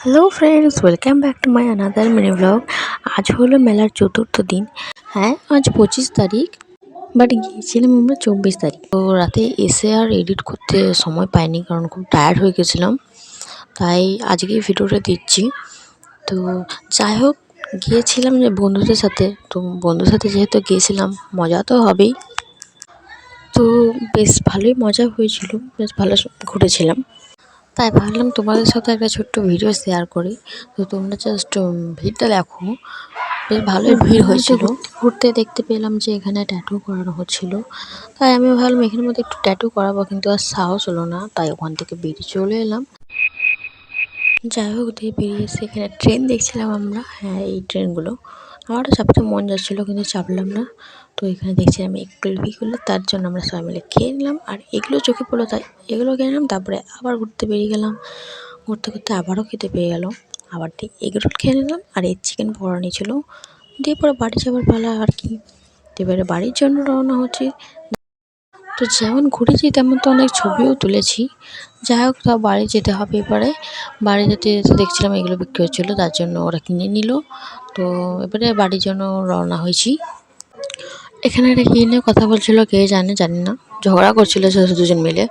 Hello friends welcome back to my another mini blog আজ হলো মেলার চতুর্থ দিন। হ্যাঁ আজ পঁচিশ তারিখ বাট গিয়েছিলাম আমরা চব্বিশ তারিখ। তো রাতে এসে আর এডিট করতে সময় পাইনি, কারণ খুব টায়ার্ড হয়ে গেছিলাম। তাই আজকে ভিডিওটা দিচ্ছি। তো যাই হোক, গিয়েছিলাম যে বন্ধুদের সাথে। তো বন্ধুদের সাথে যেহেতু গিয়েছিলাম, মজা তো হবেই। তো বেশ ভালোই মজা হয়েছিল, বেশ ভালো ঘুরেছিলাম তাই ভাবলাম তোমাদের সাথে একটা ছোট্ট ভিডিও শেয়ার করি। তো তোমরা জাস্ট ভিড়টা দেখো। বেশ ভালোই ভিড় হয়েছিল। ঘুরতে দেখতে পেলাম যে এখানে ট্যাটু করানো হচ্ছিল। তাই আমি ভাবলাম এখানের মধ্যে একটু ট্যাটু করাবো কিন্তু আর সাহস হলো না। তাই ওখান থেকে বেরিয়ে চলে এলাম। যাই হোক দিয়ে বেরিয়ে এসে এখানে ট্রেন দেখছিলাম আমরা। হ্যাঁ এই ট্রেনগুলো আমারও চাপতে মন যাচ্ছিল, কিন্তু চাপলাম না। তো এখানে দেখছি আমি এগুলো তার জন্য আমরা সবাই মিলে খেয়ে নিলাম। আর এগুলো চোখে পড়ল, তাই এগুলো খেয়ে নিলাম তারপরে আবার ঘুরতে বেরিয়ে গেলাম। ঘুরতে ঘুরতে আবারও খেতে পেয়ে গেলো আবার ঠিক এগরোল খেয়ে নিলাম, আর এই চিকেন পড়া নিয়েছিল দিয়ে পরে বাড়ি যাবার পালা, আর কি। এবারে বাড়ির জন্য রওনা হচ্ছে। তো যেমন ঘুরেছি, তেমন তো অনেক ছবিও তুলেছি। যাই হোক তা বাড়ি যেতে হবে এবারে। বাড়ি যেতে যেতে দেখছিলাম এগুলো বিক্রি হচ্ছিল, তার জন্য ওরা কিনে নিল। তো এবারে বাড়ির জন্য রওনা হয়েছি। এখানে একটা কী নিয়ে কথা বলছিল, কে জানে, জানি না। ঝগড়া করছিল দুজন মিলে।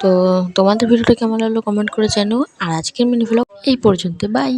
তো তোমাদের ভিডিওটা কেমন লাগল কমেন্ট করে জানো আর আজকের মিনি ভ্লগ এই পর্যন্ত বাই